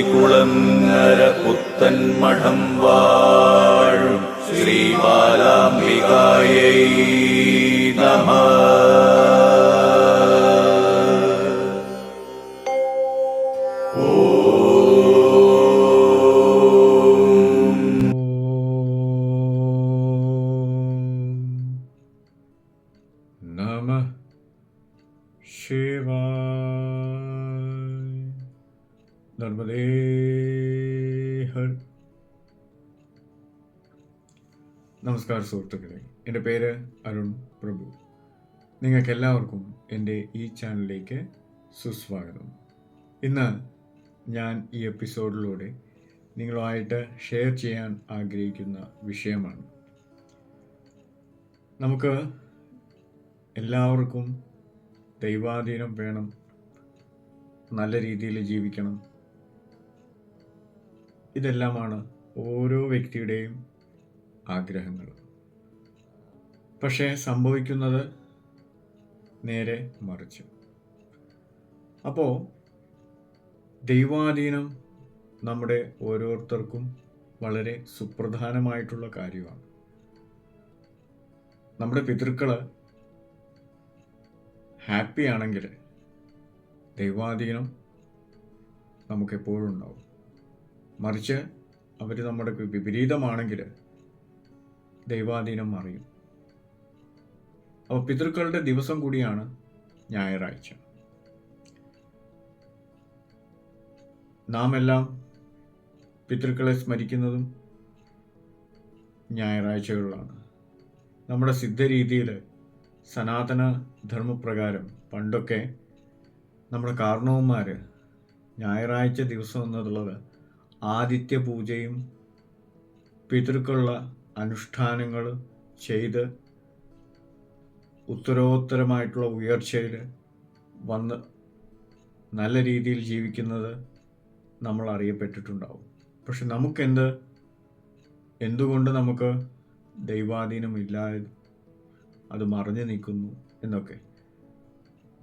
ശ്രീകുളങ്ങര പുത്തൻ മഠം വാഴും. ശ്രീബാലാംബികായൈ നമ. നമസ്കാരം സുഹൃത്തുക്കളെ. എന്റെ പേര് അരുൺ പ്രഭു. നിങ്ങൾക്ക് എല്ലാവർക്കും എന്റെ ഈ ചാനലിലേക്ക് സുസ്വാഗതം. ഇന്ന് ഞാൻ ഈ എപ്പിസോഡിലൂടെ നിങ്ങളുമായിട്ട് ഷെയർ ചെയ്യാൻ ആഗ്രഹിക്കുന്ന വിഷയമാണ്. നമുക്ക് എല്ലാവർക്കും ദൈവാധീനം വേണം നല്ല രീതിയിൽ ജീവിക്കണം. ഇതെല്ലാമാണ് ഓരോ വ്യക്തിയുടെയും ആഗ്രഹങ്ങൾ. പക്ഷേ സംഭവിക്കുന്നത് നേരെ മറിച്ച്. അപ്പോൾ ദൈവാധീനം നമ്മുടെ ഓരോരുത്തർക്കും വളരെ സുപ്രധാനമായിട്ടുള്ള കാര്യമാണ്. നമ്മുടെ പിതൃക്കൾ ഹാപ്പി ആണെങ്കിൽ ദൈവാധീനം നമുക്ക് എപ്പോഴും ഉണ്ടാവും മറിച്ച് അവർ നമ്മുടെ വിപരീതമാണെങ്കിൽ ദൈവാധീനം അറിയും അപ്പോൾ പിതൃക്കളുടെ ദിവസം കൂടിയാണ് ഞായറാഴ്ച. നാം എല്ലാം പിതൃക്കളെ സ്മരിക്കുന്നതും ഞായറാഴ്ചകളിലാണ്. നമ്മുടെ സിദ്ധരീതിയിൽ സനാതന ധർമ്മപ്രകാരം പണ്ടൊക്കെ നമ്മുടെ കാരണവന്മാർ ഞായറാഴ്ച ദിവസം എന്നുള്ളത് ആദിത്യ പൂജയും പിതൃക്കളുള്ള അനുഷ്ഠാനങ്ങൾ ചെയ്ത് ഉത്തരോത്തരമായിട്ടുള്ള ഉയർച്ചയിൽ വന്ന് നല്ല രീതിയിൽ ജീവിക്കുന്നത് നമ്മൾ അറിയപ്പെട്ടിട്ടുണ്ടാവും. പക്ഷെ നമുക്കെന്ത്? എന്തുകൊണ്ട് നമുക്ക് ദൈവാധീനം ഇല്ലാതെ അത് മറിഞ്ഞു നിൽക്കുന്നു എന്നൊക്കെ.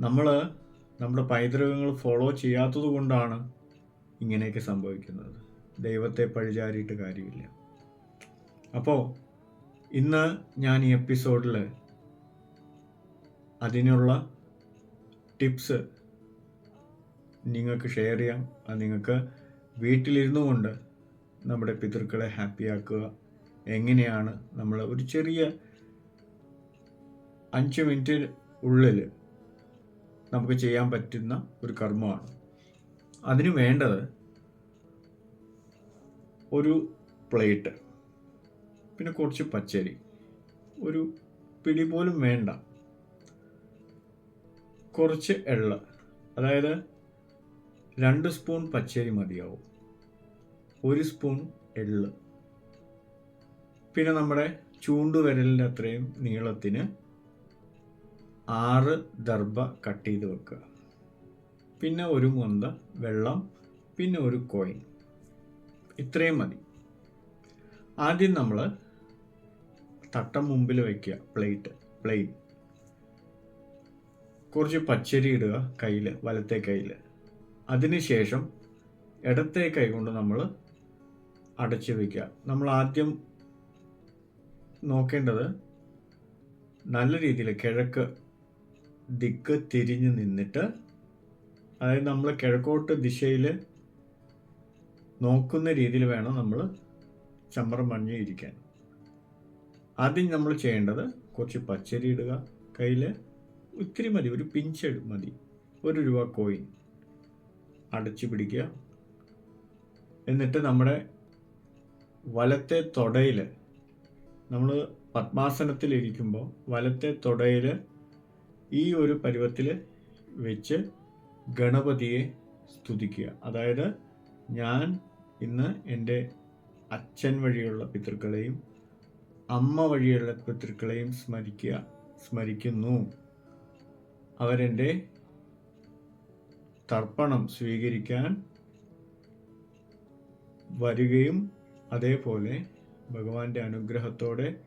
നമ്മൾ നമ്മുടെ പൈതൃകങ്ങൾ ഫോളോ ചെയ്യാത്തത് കൊണ്ടാണ് ഇങ്ങനെയൊക്കെ സംഭവിക്കുന്നത്. ദൈവത്തെ പഴിചാരിയിട്ട് കാര്യമില്ല. അപ്പോൾ ഇന്ന് ഞാൻ ഈ എപ്പിസോഡിൽ അതിനുള്ള ടിപ്സ് നിങ്ങൾക്ക് ഷെയർ ചെയ്യാം. അത് നിങ്ങൾക്ക് വീട്ടിലിരുന്നു കൊണ്ട് നമ്മുടെ പിതൃക്കളെ ഹാപ്പിയാക്കുക എങ്ങനെയാണ് നമ്മൾ ഒരു ചെറിയ അഞ്ച് മിനിറ്റ് ഉള്ളിൽ നമുക്ക് ചെയ്യാൻ പറ്റുന്ന ഒരു കർമ്മമാണ്. അതിന് വേണ്ടത് ഒരു പ്ലേറ്റ് പിന്നെ കുറച്ച് പച്ചരി. ഒരു പിടി പോലും വേണ്ട. കുറച്ച് എള്ള അതായത് രണ്ട് സ്പൂൺ പച്ചരി മതിയാവും. ഒരു സ്പൂൺ എള്ള്. പിന്നെ നമ്മുടെ ചൂണ്ടുവിരലിന്റെ അത്രയും നീളത്തിന് ആറ് ദർഭ കട്ട് ചെയ്ത് വെക്കുക. പിന്നെ ഒരു മുന്ത വെള്ളം പിന്നെ ഒരു കോയിൻ. ഇത്രയും മതി. ആദ്യം നമ്മൾ തട്ടം മുമ്പിൽ വയ്ക്കുക പ്ലേറ്റ് പ്ലെയിൻ. കുറച്ച് പച്ചരി ഇടുക കയ്യിൽ വലത്തെ കയ്യിൽ അതിനുശേഷം ഇടത്തെ കൈ കൊണ്ട് നമ്മൾ അടച്ചു വയ്ക്കുക നമ്മൾ ആദ്യം നോക്കേണ്ടത് നല്ല രീതിയിൽ കിഴക്ക് ദിക്ക് തിരിഞ്ഞ് നിന്നിട്ട് അതായത് നമ്മൾ കിഴക്കോട്ട് ദിശയിൽ നോക്കുന്ന രീതിയിൽ വേണം നമ്മൾ ചമ്മറം മഞ്ഞ് ഇരിക്കാൻ. ആദ്യം നമ്മൾ ചെയ്യേണ്ടത് കുറച്ച് പച്ചരി ഇടുക കയ്യിൽ ഇത്തിരി മതി ഒരു പിഞ്ച് മതി. ഒരു രൂപ കോയിൻ അടച്ചു പിടിക്കുക. എന്നിട്ട് നമ്മുടെ വലത്തെ തൊടയിൽ നമ്മൾ പത്മാസനത്തിലിരിക്കുമ്പോൾ വലത്തെ തൊടയിൽ ഈ ഒരു പരുവത്തിൽ വെച്ച് ഗണപതിയെ സ്തുതിക്കുക. അതായത് ഞാൻ ഇന്ന് എന്റെ അച്ഛൻ വഴിയുള്ള പിതൃക്കളെയും അമ്മ വഴിയുള്ള പിതൃക്കളെയും സ്മരിക്കുക സ്മരിക്കുന്നു. അവരെന്റെ തർപ്പണം സ്വീകരിക്കാൻ വരികയും അതേപോലെ ഭഗവാന്റെ അനുഗ്രഹത്തോടെ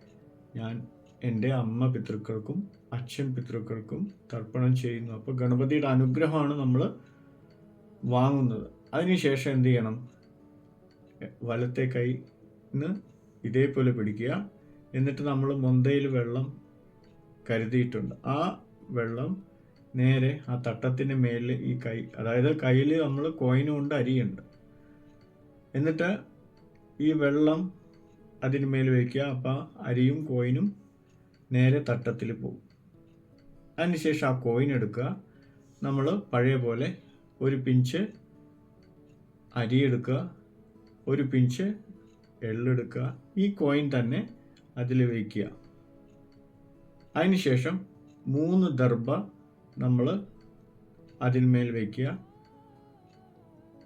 ഞാൻ എന്റെ അമ്മ പിതൃക്കൾക്കും അച്ഛൻ പിതൃക്കൾക്കും തർപ്പണം ചെയ്യുന്നു. അപ്പോൾ ഗണപതിയുടെ അനുഗ്രഹമാണ് നമ്മൾ വാങ്ങുന്നത്. അതിനുശേഷം എന്ത് ചെയ്യണം? വലത്തെ കൈ ഇതേപോലെ പിടിക്കുക. എന്നിട്ട് നമ്മൾ മൊന്തയിൽ വെള്ളം കരുതിയിട്ടുണ്ട്. ആ വെള്ളം നേരെ ആ തട്ടത്തിന്റെ മേലിൽ ഈ കൈ അതായത് കയ്യിൽ നമ്മൾ കോയിനും ഉണ്ട് അരിയുണ്ട്. എന്നിട്ട് ഈ വെള്ളം അതിന് മേൽ വയ്ക്കുക അപ്പോൾ അരിയും കോയിനും നേരെ തട്ടത്തിൽ പോകും. അതിനുശേഷം ആ കോയിൻ എടുക്കുക. നമ്മൾ പഴയ പോലെ ഒരു പിഞ്ച് അരി എടുക്കുക. ഒരു പിഞ്ച് എള്ളെടുക്കുക ഈ കോയിൻ തന്നെ അതിൽ വയ്ക്കുക അതിനുശേഷം മൂന്ന് ദർഭ നമ്മൾ അതിന്മേൽ വയ്ക്കുക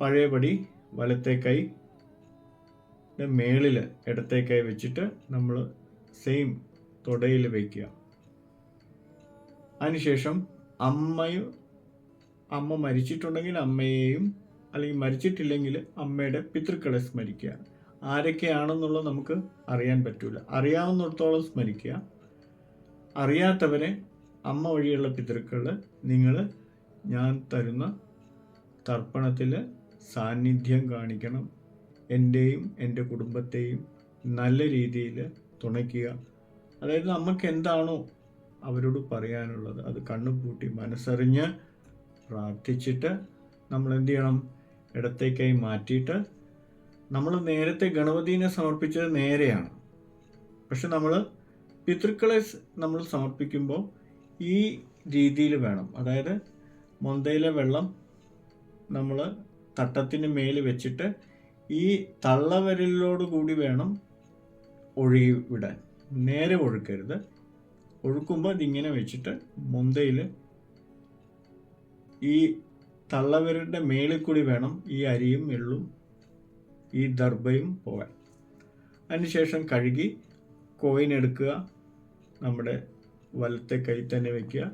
പഴയപടി വലത്തെ കൈ മേളിൽ ഇടത്തെ കൈ വെച്ചിട്ട് നമ്മൾ സെയിം തുടയിൽ വയ്ക്കുക അതിനുശേഷം അമ്മയും അമ്മ മരിച്ചിട്ടുണ്ടെങ്കിൽ അമ്മയെയും അല്ലെങ്കിൽ മരിച്ചിട്ടില്ലെങ്കിൽ അമ്മയുടെ പിതൃക്കളെ സ്മരിക്കുക. ആരൊക്കെയാണെന്നുള്ളത് നമുക്ക് അറിയാൻ പറ്റൂല. അറിയാവുന്നിടത്തോളം സ്മരിക്കുക. അറിയാത്തവരെ അമ്മ വഴിയുള്ള പിതൃക്കൾ നിങ്ങൾ ഞാൻ തരുന്ന തർപ്പണത്തിൽ സാന്നിധ്യം കാണിക്കണം. എന്റെയും എന്റെ കുടുംബത്തെയും നല്ല രീതിയിൽ തുണയ്ക്കുക. അതായത് നമുക്ക് എന്താണോ അവരോട് പറയാനുള്ളത് അത് കണ്ണുപൂട്ടി മനസ്സറിഞ്ഞ് പ്രാർത്ഥിച്ചിട്ട് നമ്മൾ എന്ത് ചെയ്യണം? ഇടത്തേക്കായി മാറ്റിയിട്ട് നമ്മൾ നേരത്തെ ഗണപതിനെ സമർപ്പിച്ചത് നേരെയാണ്. പക്ഷെ നമ്മൾ പിതൃക്കളെ നമ്മൾ സമർപ്പിക്കുമ്പോൾ ഈ രീതിയിൽ വേണം. അതായത് മൊന്തയിലെ വെള്ളം നമ്മൾ തട്ടത്തിന് മേൽ വെച്ചിട്ട് ഈ തള്ളവരലിലോട് കൂടി വേണം ഒഴുകി വിടാൻ നേരെ ഒഴുക്കരുത്. ഒഴുക്കുമ്പോൾ ഇതിങ്ങനെ വെച്ചിട്ട് മുന്തയിൽ ഈ തള്ളവരുടെ മേളിൽ കൂടി വേണം ഈ അരിയും എള്ളും ഈ ദർഭയും പോകാൻ. അതിനുശേഷം കഴുകി കോയിൻ എടുക്കുക. നമ്മുടെ വലത്തെ കൈ തന്നെ വയ്ക്കുക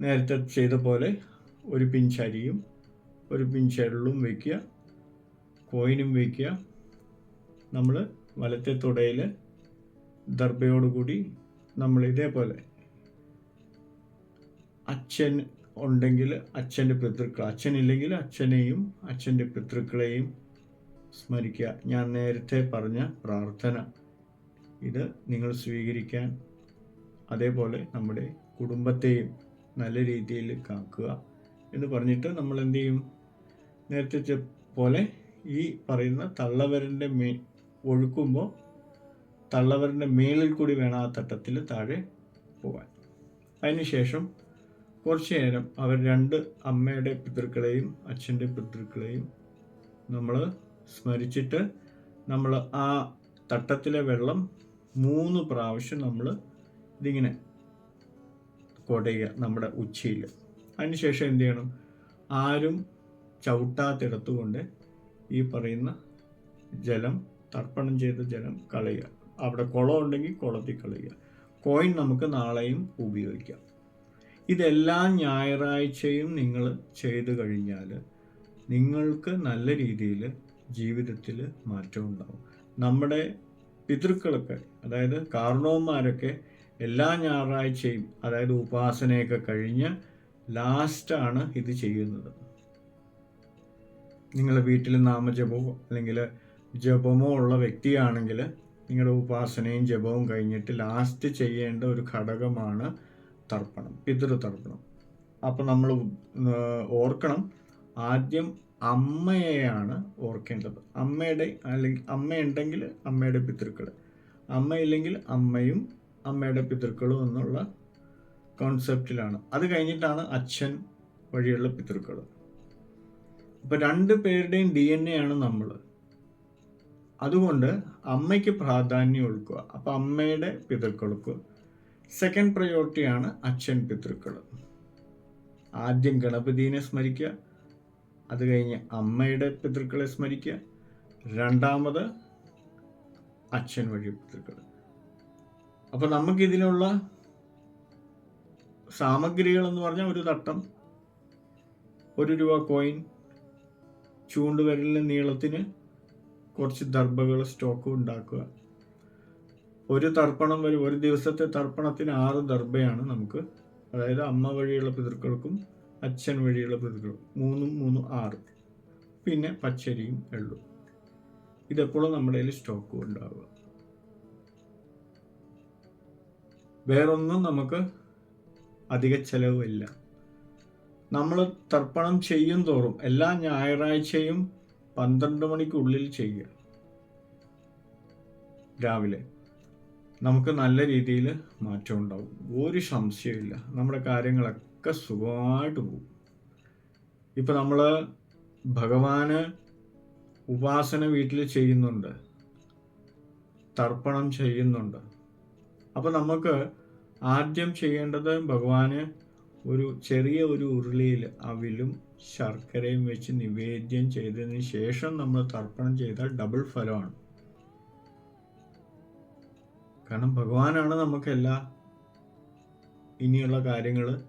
നേരത്തെ ചെയ്ത പോലെ ഒരു പിഞ്ച് അരിയും ഒരു പിഞ്ച് എള്ളും വയ്ക്കുക കോയിനും വയ്ക്കുക നമ്മൾ വലത്തെ തുടയിൽ ദർഭയോടുകൂടി നമ്മൾ ഇതേപോലെ അച്ഛൻ ഉണ്ടെങ്കിൽ അച്ഛന്റെ പിതൃക്കൾ അച്ഛനില്ലെങ്കിൽ അച്ഛനെയും അച്ഛന്റെ പിതൃക്കളെയും സ്മരിക്കുക. ഞാൻ നേരത്തെ പറഞ്ഞ പ്രാർത്ഥന. ഇത് നിങ്ങൾ സ്വീകരിക്കാൻ അതേപോലെ നമ്മുടെ കുടുംബത്തെയും നല്ല രീതിയിൽ കാക്കുക എന്ന് പറഞ്ഞിട്ട് നമ്മൾ എന്ത് ചെയ്യും നേരത്തെ പോലെ ഈ പറയുന്ന തള്ളവരന്റെ മേ ഒഴുക്കുമ്പോൾ തള്ളവരന്റെ മേളിൽ കൂടി വേണം ആ തട്ടത്തിൽ താഴെ പോകാൻ അതിനുശേഷം കുറച്ച് നേരം അവർ രണ്ട് അമ്മയുടെ പിതൃക്കളെയും അച്ഛന്റെ പിതൃക്കളെയും നമ്മൾ സ്മരിച്ചിട്ട് നമ്മൾ ആ തട്ടത്തിലെ വെള്ളം മൂന്ന് പ്രാവശ്യം നമ്മൾ ഇതിങ്ങനെ കൊടയുക നമ്മുടെ ഉച്ചയിൽ. അതിനുശേഷം എന്ത് ചെയ്യണം? ആരും ചവിട്ടാത്തെടുത്തുകൊണ്ട് ഈ പറയുന്ന ജലം തർപ്പണം ചെയ്ത ജലം കളയുക. അവിടെ കുളം ഉണ്ടെങ്കിൽ കുളത്തിൽ കളയുക. കോയിൻ നമുക്ക് നാളെയും ഉപയോഗിക്കാം. ഇതെല്ലാം ഞായറാഴ്ചയും നിങ്ങൾ ചെയ്തു കഴിഞ്ഞാൽ നിങ്ങൾക്ക് നല്ല രീതിയിൽ ജീവിതത്തിൽ മാറ്റം ഉണ്ടാവും. നമ്മുടെ പിതൃക്കളൊക്കെ അതായത് കാരണവന്മാരൊക്കെ എല്ലാ ഞായറാഴ്ചയും അതായത് ഉപാസനയൊക്കെ കഴിഞ്ഞ് ലാസ്റ്റാണ് ഇത് ചെയ്യുന്നത്. നിങ്ങളുടെ വീട്ടിൽ നാമജപമോ അല്ലെങ്കിൽ ജപമോ ഉള്ള വ്യക്തിയാണെങ്കിൽ നിങ്ങളുടെ ഉപാസനയും ജപവും കഴിഞ്ഞിട്ട് ലാസ്റ്റ് ചെയ്യേണ്ട ഒരു ഘടകമാണ് തർപ്പണം പിതൃതർപ്പണം. അപ്പം നമ്മൾ ഓർക്കണം ആദ്യം അമ്മയെയാണ് ഓർക്കേണ്ടത്. അമ്മയുടെ അല്ലെങ്കിൽ അമ്മയുണ്ടെങ്കിൽ അമ്മയുടെ പിതൃക്കൾ അമ്മയില്ലെങ്കിൽ അമ്മയും അമ്മയുടെ പിതൃക്കളും എന്നുള്ള കോൺസെപ്റ്റിലാണ് അത് കഴിഞ്ഞിട്ടാണ് അച്ഛൻ വഴിയുള്ള പിതൃക്കൾ അപ്പോൾ രണ്ട് പേരുടെയും ഡി എൻ എ ആണ് നമ്മൾ. അതുകൊണ്ട് അമ്മയ്ക്ക് പ്രാധാന്യം കൊടുക്കുക. അപ്പൊ അമ്മയുടെ പിതൃക്കൾക്ക് സെക്കൻഡ് പ്രയോറിറ്റിയാണ് അച്ഛൻ പിതൃക്കൾ. ആദ്യം ഗണപതിനെ സ്മരിക്കുക അത് കഴിഞ്ഞ് അമ്മയുടെ പിതൃക്കളെ സ്മരിക്കുക രണ്ടാമത് അച്ഛൻ വഴി പിതൃക്കൾ. അപ്പോൾ നമുക്കിതിനുള്ള സാമഗ്രികൾ എന്ന് പറഞ്ഞാൽ ഒരു തട്ടം ഒരു രൂപ കോയിൻ ചൂണ്ടുവിരലിന് നീളത്തിന് കുറച്ച് ദർഭകൾ സ്റ്റോക്ക് ഉണ്ടാക്കുക. ഒരു തർപ്പണം വരും ഒരു ദിവസത്തെ തർപ്പണത്തിന് ആറ് ദർഭയാണ് നമുക്ക്. അതായത് അമ്മ വഴിയുള്ള പിതൃക്കൾക്കും അച്ഛൻ വഴിയുള്ള പിതൃക്കൾക്കും. മൂന്നും മൂന്നും ആറ്. പിന്നെ പച്ചരിയും എള്ളും. ഇതെപ്പോഴും നമ്മുടെ കയ്യിൽ സ്റ്റോക്ക് ഉണ്ടാവുക. വേറൊന്നും നമുക്ക് അധിക ചെലവില്ല നമ്മൾ തർപ്പണം ചെയ്യും തോറും എല്ലാ ഞായറാഴ്ചയും പന്ത്രണ്ട് മണിക്കുള്ളിൽ ചെയ്യുക രാവിലെ നമുക്ക് നല്ല രീതിയിൽ മാറ്റം ഉണ്ടാവും. ഒരു സംശയമില്ല നമ്മുടെ കാര്യങ്ങളൊക്കെ സുഖമായിട്ട് പോകും. ഇപ്പം നമ്മൾ ഭഗവാന് ഉപാസന വീട്ടിൽ ചെയ്യുന്നുണ്ട്. തർപ്പണം ചെയ്യുന്നുണ്ട്. അപ്പം നമുക്ക് ആദ്യം ചെയ്യേണ്ടത് ഭഗവാന് ഒരു ചെറിയ ഒരു ഉരുളിയിൽ അവിലും ശർക്കരയും വെച്ച് നിവേദ്യം ചെയ്തതിന് ശേഷം നമ്മൾ തർപ്പണം ചെയ്താൽ ഡബിൾ ഫലമാണ്. കാരണം ഭഗവാനാണ് നമുക്കെല്ലാ ഇനിയുള്ള കാര്യങ്ങൾ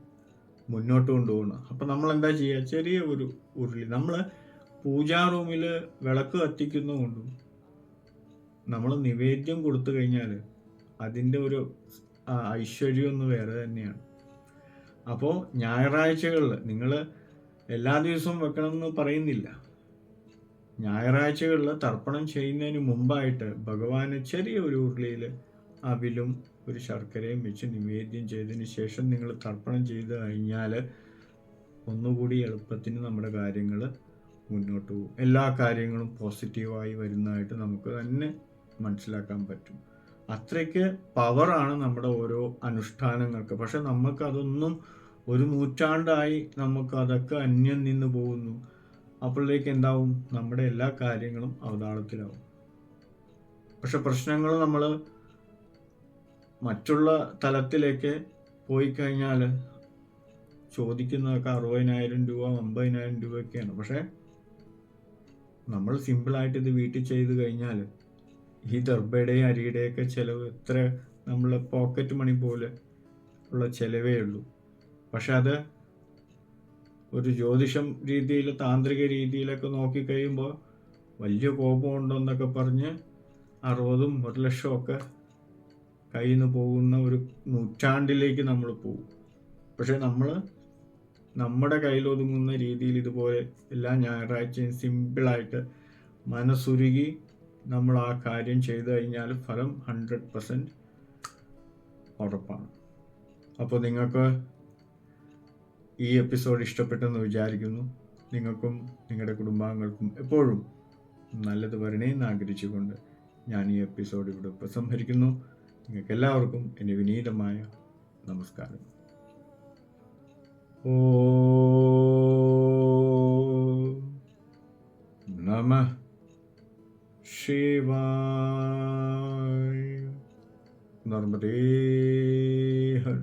മുന്നോട്ട് കൊണ്ടുപോകുന്നത്. അപ്പം നമ്മൾ എന്താ ചെയ്യുക? ചെറിയ ഒരു ഉരുളി. നമ്മൾ പൂജാ റൂമിൽ വിളക്ക് കത്തിക്കുന്നതുകൊണ്ടും നമ്മൾ നിവേദ്യം കൊടുത്തു കഴിഞ്ഞാൽ അതിന്റെ ഒരു ഐശ്വര്യം ഒന്ന് വേറെ തന്നെയാണ്. അപ്പോൾ ഞായറാഴ്ചകളിൽ നിങ്ങൾ എല്ലാ ദിവസവും വെക്കണം എന്ന് പറയുന്നില്ല. ഞായറാഴ്ചകളിൽ തർപ്പണം ചെയ്യുന്നതിന് മുമ്പായിട്ട് ഭഗവാന് ചെറിയ ഒരു ഉരുളിയിൽ അവിലും ഒരു ശർക്കരയും വെച്ച് നിവേദ്യം ചെയ്തതിന് ശേഷം നിങ്ങൾ തർപ്പണം ചെയ്ത് കഴിഞ്ഞാൽ ഒന്നുകൂടി എളുപ്പത്തിന് നമ്മുടെ കാര്യങ്ങൾ മുന്നോട്ട് പോകും. എല്ലാ കാര്യങ്ങളും പോസിറ്റീവായി വരുന്നതായിട്ട് നമുക്ക് തന്നെ മനസ്സിലാക്കാൻ പറ്റും. അത്രയ്ക്ക് പവറാണ് നമ്മുടെ ഓരോ അനുഷ്ഠാനങ്ങൾക്ക്. പക്ഷെ നമുക്കതൊന്നും ഒരു നൂറ്റാണ്ടായി നമുക്ക് അതൊക്കെ അന്യം നിന്ന് പോകുന്നു. അപ്പോഴേക്ക് എന്താവും? നമ്മുടെ എല്ലാ കാര്യങ്ങളും അവതാളത്തിലാവും. പക്ഷെ പ്രശ്നങ്ങൾ നമ്മൾ മറ്റുള്ള തലത്തിലേക്ക് പോയി കഴിഞ്ഞാൽ ചോദിക്കുന്നതൊക്കെ അറുപതിനായിരം രൂപ അമ്പതിനായിരം രൂപയൊക്കെയാണ്. പക്ഷേ നമ്മൾ സിമ്പിളായിട്ട് ഇത് വീട്ടിൽ ചെയ്ത് കഴിഞ്ഞാൽ ഈ ദർബയുടെയും അരിയുടെയൊക്കെ ചിലവ് എത്ര? നമ്മൾ പോക്കറ്റ് മണി പോലെ ഉള്ള ചിലവേ ഉള്ളൂ. പക്ഷെ അത് ഒരു ജ്യോതിഷം രീതിയിൽ താന്ത്രിക രീതിയിലൊക്കെ നോക്കിക്കഴിയുമ്പോൾ വലിയ കോപമുണ്ടെന്നൊക്കെ പറഞ്ഞ് അറുപതും ഒരു ലക്ഷമൊക്കെ കയ്യിൽ നിന്ന് പോകുന്ന ഒരു നൂറ്റാണ്ടിലേക്ക് നമ്മൾ പോകും. പക്ഷെ നമ്മൾ നമ്മുടെ കയ്യിലൊതുങ്ങുന്ന രീതിയിൽ ഇതുപോലെ എല്ലാ ഞായറാഴ്ചയും സിമ്പിളായിട്ട് മനസ്സുരുകി നമ്മൾ ആ കാര്യം ചെയ്തു കഴിഞ്ഞാൽ ഫലം ഹൺഡ്രഡ് പെർസെന്റ് ഉറപ്പാണ്. അപ്പോൾ നിങ്ങൾക്ക് ഈ എപ്പിസോഡ് ഇഷ്ടപ്പെട്ടെന്ന് വിചാരിക്കുന്നു. നിങ്ങൾക്കും നിങ്ങളുടെ കുടുംബാംഗങ്ങൾക്കും എപ്പോഴും നല്ലത് വരണേന്ന് ആഗ്രഹിച്ചുകൊണ്ട് ഞാൻ ഈ എപ്പിസോഡ് ഇവിടെ ഉപസംഹരിക്കുന്നു നിങ്ങൾക്ക് എല്ലാവർക്കും എന്റെ വിനീതമായ നമസ്കാരം. ഓ നമ ശിവായ नर्मदे ഹർ